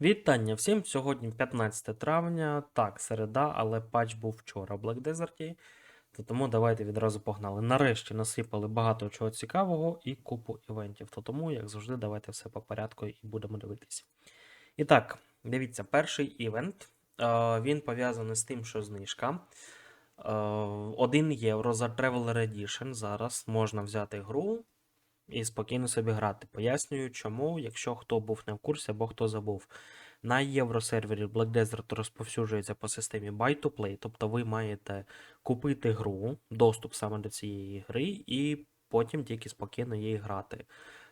Вітання всім! Сьогодні 15 травня. Так, середа, але патч був вчора в Black Desert. То тому давайте відразу погнали. Нарешті насипали багато чого цікавого і купу івентів. То тому, як завжди, давайте все по порядку і будемо дивитися. І так, дивіться, перший івент. е, Він пов'язаний з тим, що знижка. Е, 1 євро за Traveler Edition. Зараз можна взяти гру і спокійно собі грати. Пояснюю, чому, якщо хто був не в курсі або хто забув. На євросервері Black Desert розповсюджується по системі Buy to Play, тобто ви маєте купити гру, доступ саме до цієї гри, і потім тільки спокійно її грати.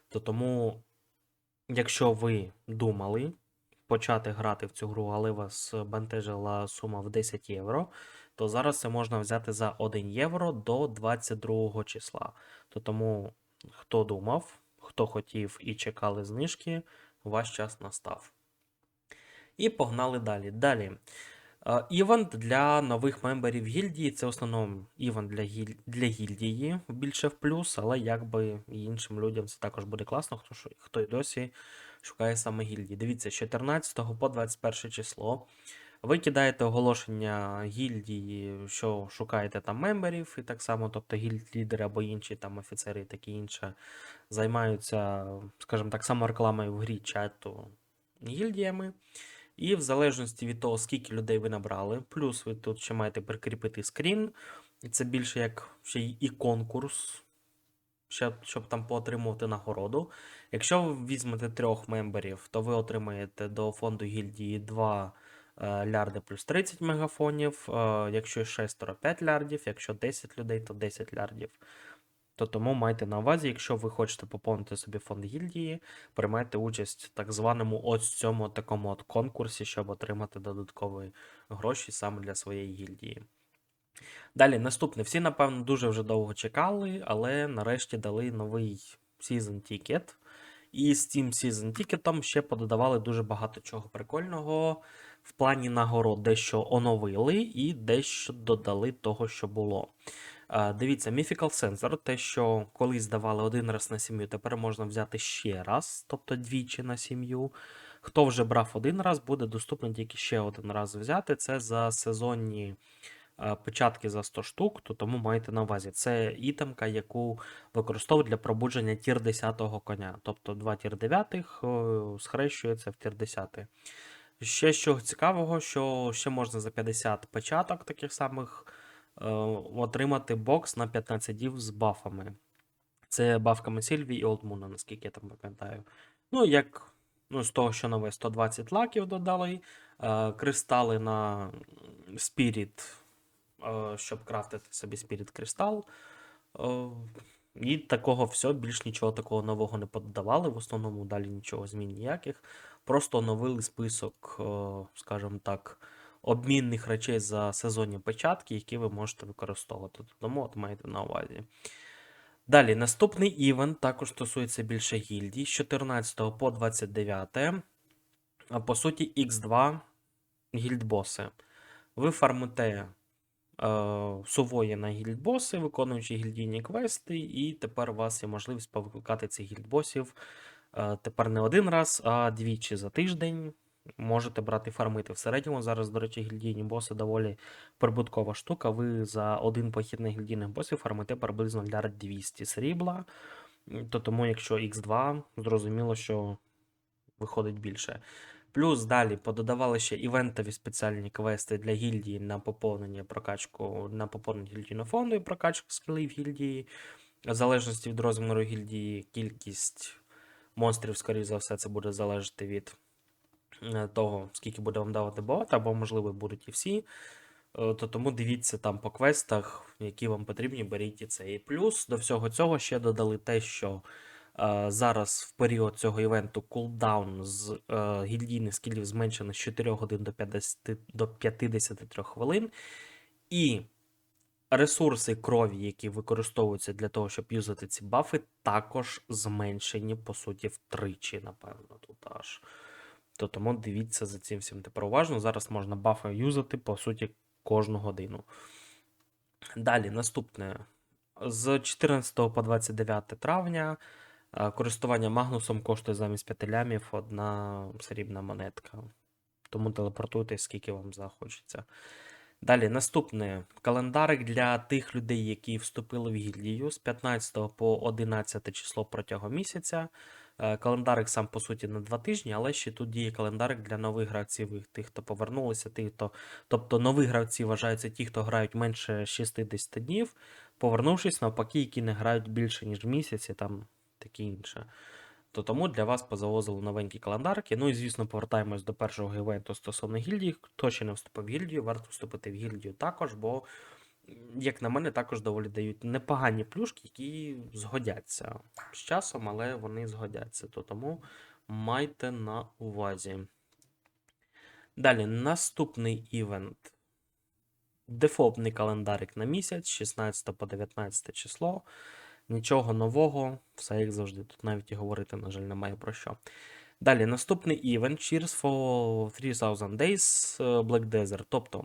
То тому, якщо ви думали почати грати в цю гру, але вас бентежила сума в 10 євро, то зараз це можна взяти за 1 євро до 22 числа. То тому Хто думав, хто хотів і чекали знижки, ваш час настав. І погнали далі. Далі. Е, Івент для нових мемберів гільдії. Це в основному івент для, гіль... для гільдії більше в плюс, але якби іншим людям це також буде класно, хто, хто й досі шукає саме гільдії. Дивіться, з 14 по 21 число. Ви кидаєте оголошення гільдії, що шукаєте там мемберів, і так само, тобто гільд-лідери або інші там офіцери і таке інше займаються, скажімо так, саморекламою в грі чату гільдіями. І в залежності від того, скільки людей ви набрали, плюс ви тут ще маєте прикріпити скрін, і це більше як ще і конкурс, щоб, щоб там поотримувати нагороду. Якщо ви візьмете трьох мемберів, то ви отримаєте до фонду гільдії 2 е, лярди плюс 30 мегафонів. е, Якщо 6, то 5 лярдів, якщо 10 людей, то 10 лярдів. То тому майте на увазі, якщо ви хочете поповнити собі фонд гільдії, приймайте участь в так званому ось цьому такому от конкурсі, щоб отримати додаткові гроші саме для своєї гільдії. Далі, наступне. Всі, напевно, дуже вже довго чекали, але нарешті дали новий Season Ticket. І з цим Season Ticket ще пододавали дуже багато чого прикольного. В плані нагород дещо оновили і дещо додали того, що було. Дивіться, Mythical Sensor, те, що колись давали один раз на сім'ю, тепер можна взяти ще раз, тобто двічі на сім'ю. Хто вже брав один раз, буде доступно тільки ще один раз взяти. Це за сезонні печатки за 100 штук, то тому маєте на увазі. Це ітемка, яку використовують для пробудження тір 10 коня. Тобто два тір 9 схрещується в тір 10. Ще що цікавого, що ще можна за 50 печаток таких самих е, отримати бокс на 15 дів з бафами. Це бафками Сільві і Олдмуна, наскільки я там пам'ятаю. Ну, як ну, з того, що нове 120 лаків додали, е, кристали на Spirit, е, щоб крафтити собі Spirit кристал. Е, і такого все, більш нічого такого нового не подавали. В основному далі нічого змін ніяких. Просто оновили список, е, скажімо так, обмінних речей за сезонні печатки, які ви можете використовувати. Тому от маєте на увазі. Далі, наступний івент також стосується більше гільдій з 14 по 29. А по суті, X2 гільдбоси. Ви фармите е, сувої на гільдбоси, виконуючи гільдійні квести, і тепер у вас є можливість повикликати цих гільдбосів тепер не один раз, а двічі за тиждень. Можете брати фармити в середньому. Зараз, до речі, гільдійні боси доволі прибуткова штука. Ви за один похід на гільдійних босів фармите приблизно лярд 200 срібла. То тому, якщо X2, зрозуміло, що виходить більше. Плюс далі пододавали ще івентові спеціальні квести для гільдії на поповнення прокачку на поповнення гільдійного фонду і прокачку скілів гільдії. В залежності від розміру гільдії, кількість монстрів, скоріш за все, це буде залежати від е, того, скільки буде вам давати бот, або, можливо, будуть і всі. Е, То тому дивіться там по квестах, які вам потрібні, беріть і це. І плюс до всього цього ще додали те, що е, зараз в період цього івенту кулдаун з е, гільдійних скілів зменшено з 4 годин до 50, до 53 хвилин. І ресурси крові, які використовуються для того, щоб юзати ці бафи, також зменшені, по суті, втричі, напевно, тут аж. То тому дивіться за цим всім тепер уважно. Зараз можна бафи юзати, по суті, кожну годину. Далі, наступне. З 14 по 29 травня Е, Користування Магнусом коштує замість 5 лямів одна срібна монетка. Тому телепортуйтесь, скільки вам захочеться. Далі, наступне календарик для тих людей, які вступили в гільдію з 15 по 11 число протягом місяця. Е, Календарик сам по суті на два тижні, але ще тут діє календарик для нових гравців, тих, хто повернулися, тих, хто. Тобто нові гравці вважаються ті, хто грають менше 60 днів, повернувшись навпаки, які не грають більше, ніж місяць і там таке інше. То тому для вас позавозили новенькі календарки. Ну і звісно, повертаємось до першого івенту стосовно гільдії. Хто ще не вступив в гільдію, варто вступити в гільдію також, бо, як на мене, також доволі дають непогані плюшки, які згодяться з часом, але вони згодяться. То тому майте на увазі. Далі, наступний івент. Дефолтний календарик на місяць, 16 по 19 число. Нічого нового, все як завжди. Тут навіть і говорити, на жаль, немає про що. Далі, наступний івент Cheers for 3000 Days е, Black Desert. Тобто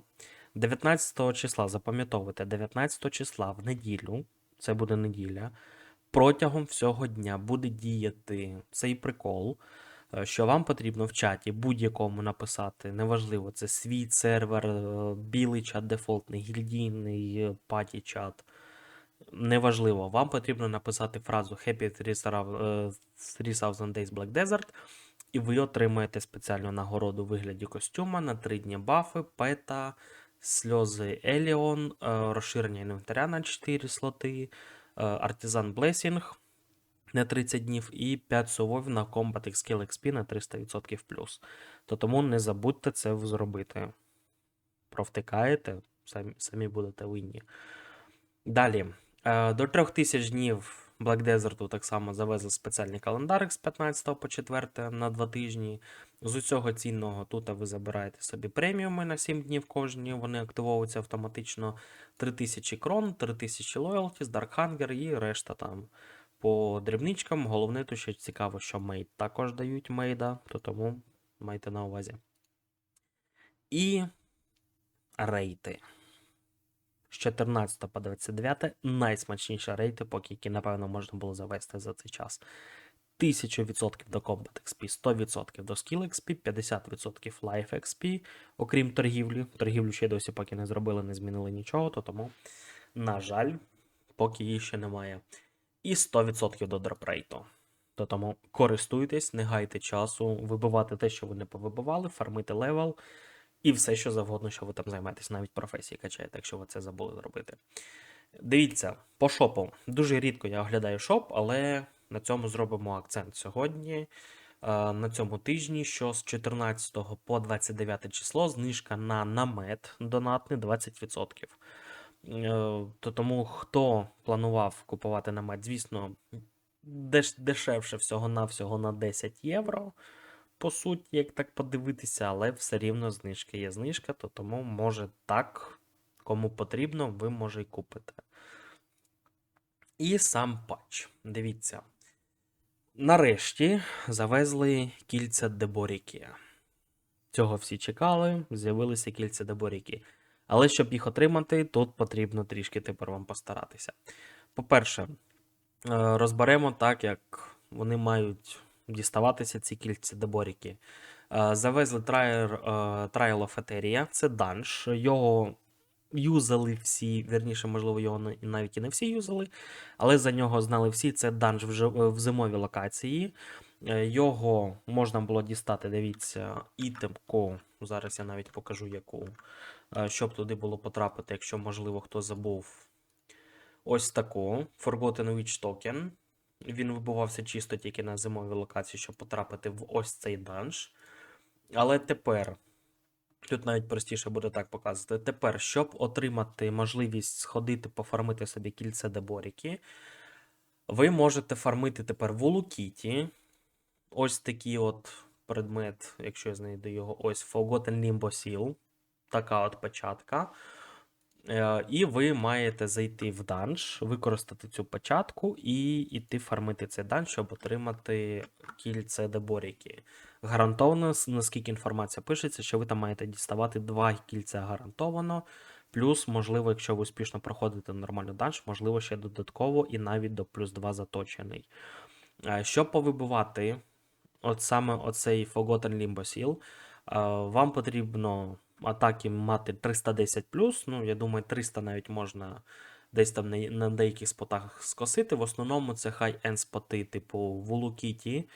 19 числа, запам'ятовуйте, 19 числа в неділю, це буде неділя, протягом всього дня буде діяти цей прикол, е, що вам потрібно в чаті будь-якому написати, неважливо, це свій сервер, е, білий чат дефолтний, гільдійний е, паті чат. Неважливо, вам потрібно написати фразу Happy 3000 Days Black Desert, і ви отримаєте спеціальну нагороду у вигляді костюма на 3 дні бафи, пета, сльози Еліон, е, розширення інвентаря на 4 слоти, е, Артизан Blessing на 30 днів і 5 сувов на Combat Skill XP на 300% плюс. То тому не забудьте це зробити. Провтикаєте, самі, самі будете винні. Далі. Е, До 3000 днів Black Desert так само завезли спеціальний календарик з 15 по 4 на 2 тижні. З усього цінного тут ви забираєте собі преміуми на 7 днів кожні, вони активовуються автоматично 3000 крон, 3000 лоялті, Dark Hunger і решта там по дрібничкам. Головне, то ще цікаво, що мейд також дають мейда, то тому майте на увазі. І рейти. З 14 по 29 найсмачніші рейти, поки які, напевно, можна було завести за цей час. 1000% до Combat XP, 100% до Skill XP, 50% Life XP, окрім торгівлі. Торгівлю ще досі поки не зробили, не змінили нічого, то тому, на жаль, поки її ще немає. І 100% до дропрейту. То тому користуйтесь, не гайте часу, вибивати те, що ви не повибивали, фармити левел і все, що завгодно, що ви там займаєтесь, навіть професії качаєте, якщо ви це забули зробити. Дивіться, по шопу. Дуже рідко я оглядаю шоп, але на цьому зробимо акцент сьогодні. е, На цьому тижні, що з 14 по 29 число знижка на намет донатний 20%. Е, То тому, хто планував купувати намет, звісно, деш- дешевше всього-навсього на 10 євро. По суті, як так подивитися, але все рівно знижка є знижка, то тому може так, кому потрібно, ви може й купите. І сам патч. Дивіться. Нарешті завезли кільця Деборіки. Цього всі чекали, з'явилися кільця Деборіки. Але щоб їх отримати, тут потрібно трішки тепер вам постаратися. По-перше, е, розберемо так, як вони мають діставатися ці кільці Деборіки. Е, Завезли е, Trial of Eteria, це данж. Його юзали всі, вірніше, можливо, його навіть і не всі юзали, але за нього знали всі. Це данж в, в зимовій локації. Е, Його можна було дістати, дивіться, ітемку. Зараз я навіть покажу яку. Е, Щоб туди було потрапити, якщо, можливо, хто забув. Ось таку Forgotten Witch Token. Він вибувався чисто тільки на зимовій локації, щоб потрапити в ось цей данж. Але тепер, тут навіть простіше буде так показувати. Тепер, щоб отримати можливість сходити, пофармити собі кільце Деборіки, ви можете фармити тепер в Улукіті. Ось такий от предмет, якщо я знайду його, ось Forgotten Limbo Seal. Така от печатка. Е, І ви маєте зайти в данж, використати цю початку і йти фармити цей данж, щоб отримати кільце Деборіки. Гарантовано, наскільки інформація пишеться, що ви там маєте діставати два кільця гарантовано. Плюс, можливо, якщо ви успішно проходите нормально данж, можливо, ще додатково і навіть до плюс 2 заточений. Е, Щоб повибивати от саме оцей Forgotten Limbo Seal, е, вам потрібно атаки мати 310 ну, я думаю, 300 навіть можна десь там на, деяких спотах скосити. В основному це хай-енд споти, типу Вулукіті,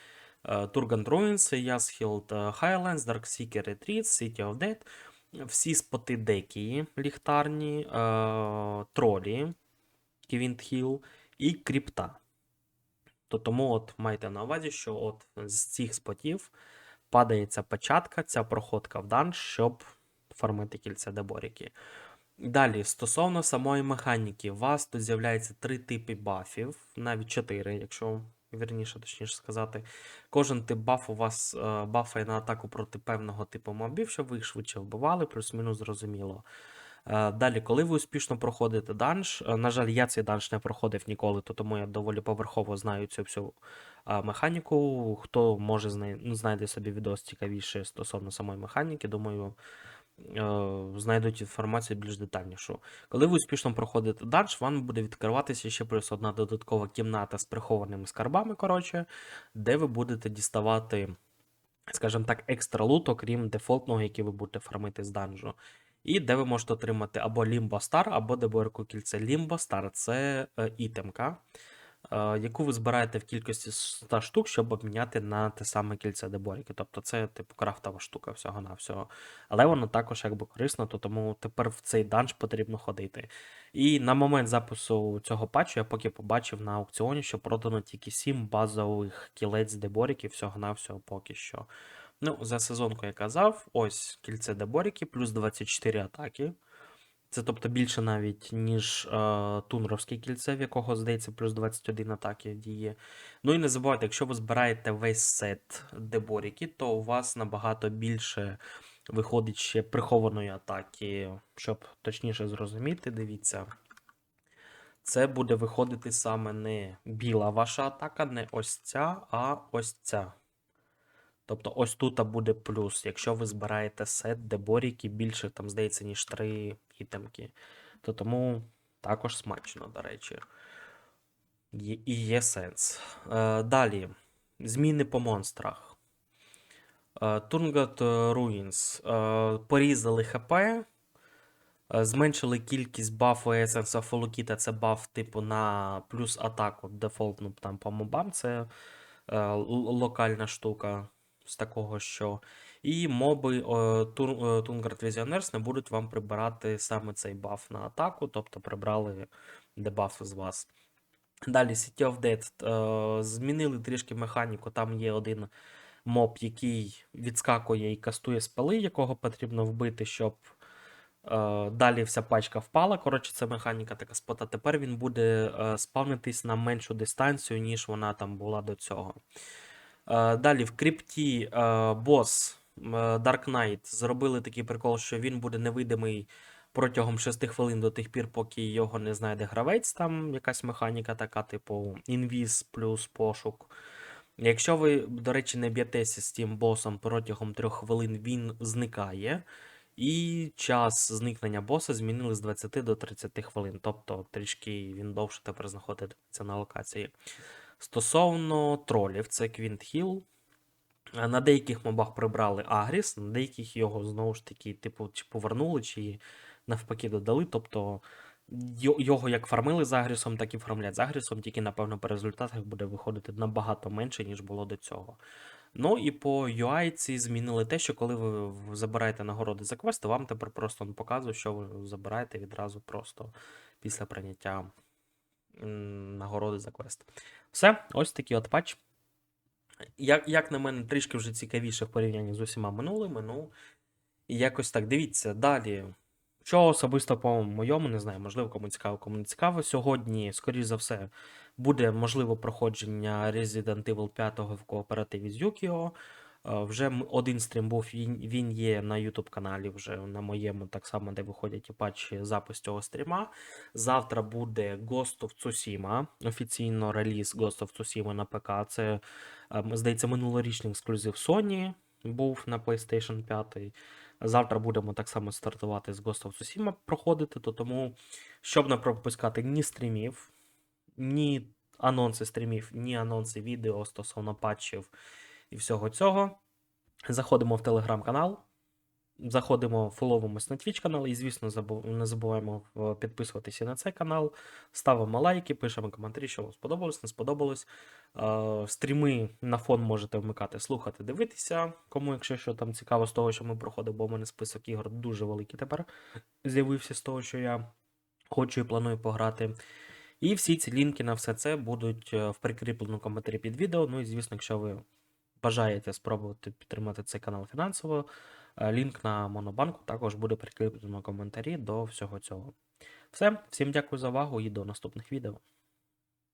Турган Ruins, Ясхілд Highlands, Darkseeker Retreat, City of Dead. Всі споти декі ліхтарні, е, тролі, Ківінт Хіл і кріпта. То тому от майте на увазі, що от з цих спотів падає ця печатка, ця проходка в данж, щоб фармити кільця деборіки. Далі, стосовно самої механіки, у вас тут з'являється три типи бафів, навіть чотири, якщо вірніше, точніше сказати. Кожен тип баф у вас е, бафає на атаку проти певного типу мобів, щоб ви їх швидше вбивали, плюс-мінус зрозуміло. Е, Далі, коли ви успішно проходите данж, е, на жаль, я цей данж не проходив ніколи, то тому я доволі поверхово знаю цю всю механіку. Хто може ну, знайде собі відос цікавіше стосовно самої механіки, думаю, знайдуть інформацію більш детальнішу. Коли ви успішно проходите данж, вам буде відкриватися ще плюс одна додаткова кімната з прихованими скарбами, коротше, де ви будете діставати, скажімо так, екстра лут, окрім дефолтного, який ви будете фармити з данжу. І де ви можете отримати або Limbo Star, або Деборку кільце. Limbo Star це е, ітемка, е, яку ви збираєте в кількості 100 штук, щоб обміняти на те саме кільце Деборіки. Тобто це типу крафтова штука всього-навсього. Але воно також якби корисно, то тому тепер в цей данж потрібно ходити. І на момент запису цього патчу я поки побачив на аукціоні, що продано тільки 7 базових кілець Деборіків всього-навсього поки що. Ну, за сезонку я казав, ось кільце Деборіки, плюс 24 атаки. Це тобто більше навіть, ніж е, Тунровське кільце, в якого, здається, плюс 21 атаки діє. Ну і не забувайте, якщо ви збираєте весь сет Деборіки, то у вас набагато більше виходить ще прихованої атаки. Щоб точніше зрозуміти, дивіться. Це буде виходити саме не біла ваша атака, не ось ця, а ось ця. Тобто ось тут буде плюс, якщо ви збираєте сет, де боріки більше, там, здається, ніж 3 ітемки. То тому також смачно, до речі. І є сенс. Е, далі. Зміни по монстрах. Е, Турнгат Ruins. Е, порізали ХП. Зменшили кількість бафу of Folukita, це баф, типу, на плюс атаку дефолтну там по мобам. Це локальна штука з такого, що. І моби Тунгард Visionaries не будуть вам прибирати саме цей баф на атаку, тобто прибрали дебаф з вас. Далі City of Dead е, змінили трішки механіку. Там є один моб, який відскакує і кастує спели, якого потрібно вбити, щоб е, далі вся пачка впала. Коротше, це механіка така спота. Тепер він буде е, спавнитись на меншу дистанцію, ніж вона там була до цього. Е, Далі в крипті е, бос е, Dark Knight зробили такий прикол, що він буде невидимий протягом 6 хвилин до тих пір, поки його не знайде гравець. Там якась механіка така, типу інвіз плюс пошук. Якщо ви, до речі, не б'єтеся з тим босом протягом 3 хвилин, він зникає. І час зникнення боса змінили з 20 до 30 хвилин. Тобто трішки він довше тепер знаходиться на локації. Стосовно тролів, це Квінт Хіл. Е, На деяких мобах прибрали Агріс, на деяких його знову ж таки, типу, чи повернули, чи навпаки додали. Тобто його як фармили з Агрісом, так і фармлять з Агрісом, тільки, напевно, по результатах буде виходити набагато менше, ніж було до цього. Ну і по UI змінили те, що коли ви забираєте нагороди за квести, вам тепер просто показує, що ви забираєте відразу просто після прийняття нагороди за квест. Все, ось такий от патч. Як, як на мене, трішки вже цікавіше в порівнянні з усіма минулими. Ну, і якось так. Дивіться, далі. Що особисто по моєму, не знаю, можливо, кому цікаво, кому не цікаво. Сьогодні, скоріш за все, буде можливо проходження Resident Evil 5 в кооперативі з Yukio. Е, Вже один стрім був, він, він є на YouTube каналі, вже на моєму, так само, де виходять і патчі запис цього стріма. Завтра буде Ghost of Tsushima, офіційно реліз Ghost of Tsushima на ПК. Це, ем, здається, минулорічний ексклюзив Sony був на PlayStation 5. Завтра будемо так само стартувати з Ghost of Tsushima проходити, то тому, щоб не пропускати ні стрімів, ні анонси стрімів, ні анонси відео стосовно патчів і всього цього. Заходимо в телеграм-канал, заходимо, фоловимось на Twitch канал і, звісно, не забуваємо е, підписуватися на цей канал, ставимо лайки, пишемо коментарі, що вам сподобалось, не сподобалось. Е, Стріми на фон можете вмикати, слухати, дивитися. Кому, якщо що там цікаво з того, що ми проходимо, бо в мене список ігор дуже великий тепер з'явився з того, що я хочу і планую пограти. І всі ці лінки на все це будуть е, в прикріпленому коментарі під відео. Ну і звісно, якщо ви бажаєте спробувати підтримати цей канал фінансово, е, лінк на Монобанку також буде прикріплено в коментарі до всього цього. Все, всім дякую за увагу і до наступних відео.